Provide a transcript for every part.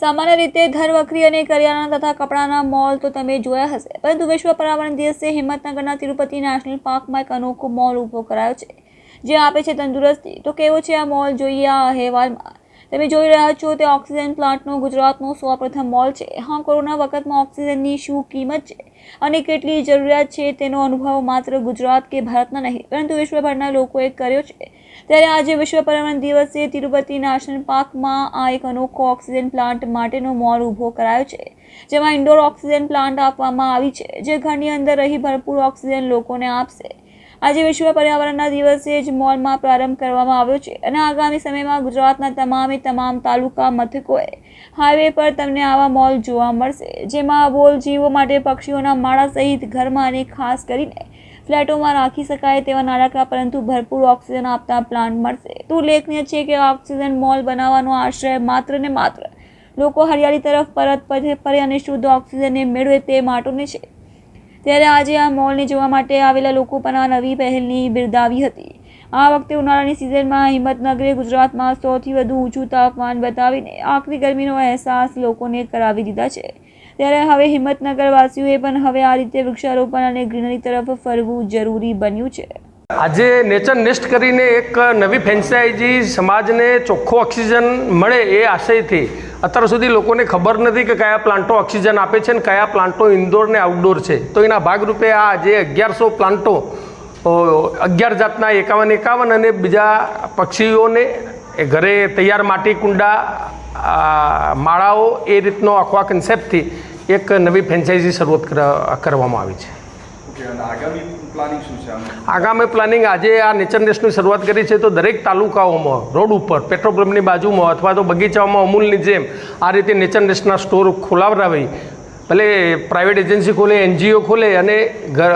સામાન્ય રીતે ધરવકરી અને કરિયાણા તથા કપડાના મોલ તો તમે જોયા હશે. પરંતુ વિશ્વ પર્યાવરણ દિવસે હિંમતનગરના તિરુપતિ નેશનલ પાર્કમાં એક અનોખો મોલ ઊભો કરાયો છે. જે આપે છે તંદુરસ્તી. તો કેવો છે આ મોલ? જોઈએ આ અહેવાલમાં. તમે જોઈ રહ્યા છો તે ઓક્સિજન પ્લાન્ટનો ગુજરાતનો સૌપ્રથમ મોલ છે. હા, કોરોના વખતમાં ઓક્સિજનની શું કિંમત છે અને કેટલી જરૂરિયાત છે તેનો અનુભવ માત્ર ગુજરાત કે ભારતના નહીં, પરંતુ વિશ્વભરના લોકોએ કર્યો છે. ત્યારે આજે વિશ્વ પર્યાવરણ દિવસે તિરુપતિ નેશનલ પાર્કમાં આ એક અનોખો ઓક્સિજન પ્લાન્ટ માટેનો મોલ ઊભો કરાયો છે, જેમાં ઇન્ડોર ઓક્સિજન પ્લાન્ટ આપવામાં આવી છે, જે ઘરની અંદર રહી ભરપૂર ઓક્સિજન લોકોને આપશે. આજે વિશ્વ પર્યાવરણના દિવસે જ મોલમાં પ્રારંભ કરવામાં આવ્યો છે અને આગામી સમયમાં ગુજરાતના તમામે તમામ તાલુકા મથકોએ હાઈવે પર તમને આવા મોલ જોવા મળશે, જેમાં બોલ જીવો માટે પક્ષીઓના માળા સહિત ઘરમાં અને ખાસ કરીને ફ્લેટોમાં રાખી શકાય તેવા નાણાકા પરંતુ ભરપૂર ઓક્સિજન આપતા પ્લાન્ટ મળશે. તો ઉલ્લેખનીય છે કે ઓક્સિજન મોલ બનાવવાનો આશ્રય માત્ર ને માત્ર લોકો હરિયાળી તરફ પરત ફરે અને શુદ્ધ ઓક્સિજનને મેળવે તે માટેને છે. ત્યારે આજે આ મોલને જોવા માટે આવેલા લોકો પણ આ નવી પહેલની બિરદાવી હતી. આ વખતે ઉનાળાની સિઝનમાં હિંમતનગરે ગુજરાતમાં સૌથી વધુ ઊંચું તાપમાન બતાવીને આખરી ગરમીનો અહેસાસ લોકોને કરાવી દીધા છે. ત્યારે હવે હિંમતનગરવાસીઓએ પણ હવે આ રીતે વૃક્ષારોપણ અને ગ્રીનરી તરફ ફરવું જરૂરી બન્યું છે. આજે નેચર નેસ્ટ કરીને એક નવી ફ્રેન્ચાઇઝી સમાજને ચોખ્ખો ઓક્સિજન મળે એ આશયથી અત્યાર સુધી લોકોને ખબર નથી કે કયા પ્લાન્ટો ઓક્સિજન આપે છે અને કયા પ્લાન્ટો ઇન્ડોર ને આઉટડોર છે. તો એના ભાગરૂપે આ જે અગિયારસો પ્લાન્ટો અગિયાર જાતના એકાવન એકાવન અને બીજા પક્ષીઓને એ ઘરે તૈયાર માટી, કુંડા માળાઓ એ રીતનો આખો આ કન્સેપ્ટથી એક નવી ફ્રેન્ચાઇઝી શરૂઆત કર- કરવામાં આવી છે. આગામી પ્લાનિંગ આજે આ નેચર નેસ્ટની શરૂઆત કરી છે તો દરેક તાલુકાઓમાં, રોડ ઉપર, પેટ્રોલ પંપની બાજુમાં અથવા તો બગીચાઓમાં અમૂલની જેમ આ રીતે નેચર નેસ્ટના સ્ટોર ખોલાવડાવી ભલે પ્રાઇવેટ એજન્સી ખોલે એનજીઓ ખોલે અને ઘર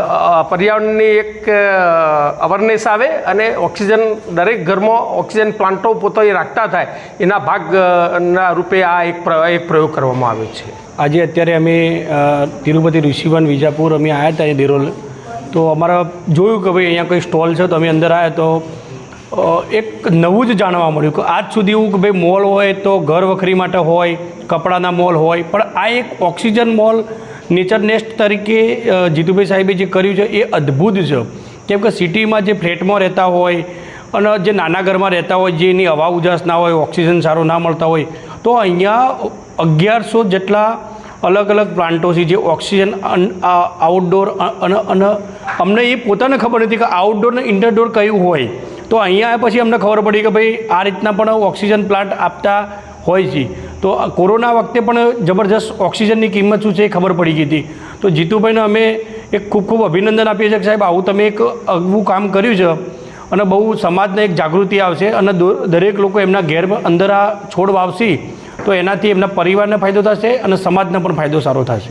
પર્યાવરણની એક અવેરનેસ આવે અને ઓક્સિજન દરેક ઘરમાં ઓક્સિજન પ્લાન્ટો પોતે રાખતા થાય, એના ભાગના રૂપે આ એક એક પ્રયોગ કરવામાં આવ્યો છે. આજે અત્યારે અમે તિરુપતિ ઋષિવન, વિજાપુર અમે આવ્યા હતા એ દેરોલ. તો અમારા જોયું કે ભાઈ અહીંયા કોઈ સ્ટોલ છે, તો અમે અંદર આવ્યા તો એક નવું જ જાણવા મળ્યું કે આજ સુધી એવું કે ભાઈ મોલ હોય તો ઘર વખરી માટે હોય, કપડાના મોલ હોય, પણ આ એક ઓક્સિજન મોલ નેચર નેસ્ટ તરીકે જીતુભાઈ સાહેબે જે કર્યું છે એ અદ્ભુત છે. કેમ કે સિટીમાં જે ફ્લેટમાં રહેતા હોય અને જે નાના ઘરમાં રહેતા હોય જેની હવા ઉજાસ ના હોય, ઓક્સિજન સારો ના મળતા હોય, તો અહીંયા અગિયારસો જેટલા અલગ અલગ પ્લાન્ટો છે જે ઓક્સિજન આઉટડોર અને અમને એ પોતાને ખબર નથી કે આઉટડોર ને ઇન્ટરડોર કયું હોય. તો અહીંયા પછી અમને ખબર પડી કે ભાઈ આ રીતના પણ ઓક્સિજન પ્લાન્ટ આપતા હોય છે. તો કોરોના વખતે પણ જબરજસ્ત ઓક્સિજનની કિંમત શું છે એ ખબર પડી ગઈ હતી. તો જીતુભાઈને અમે એક ખૂબ ખૂબ અભિનંદન આપીએ છીએ કે સાહેબ, આવું તમે એક અગવું કામ કર્યું છે અને બહુ સમાજને એક જાગૃતિ આવશે અને દરેક લોકો એમના ઘેર અંદર આ છોડ વાવશે તો એનાથી એમના પરિવારને ફાયદો થશે અને સમાજને પણ ફાયદો સારો થશે.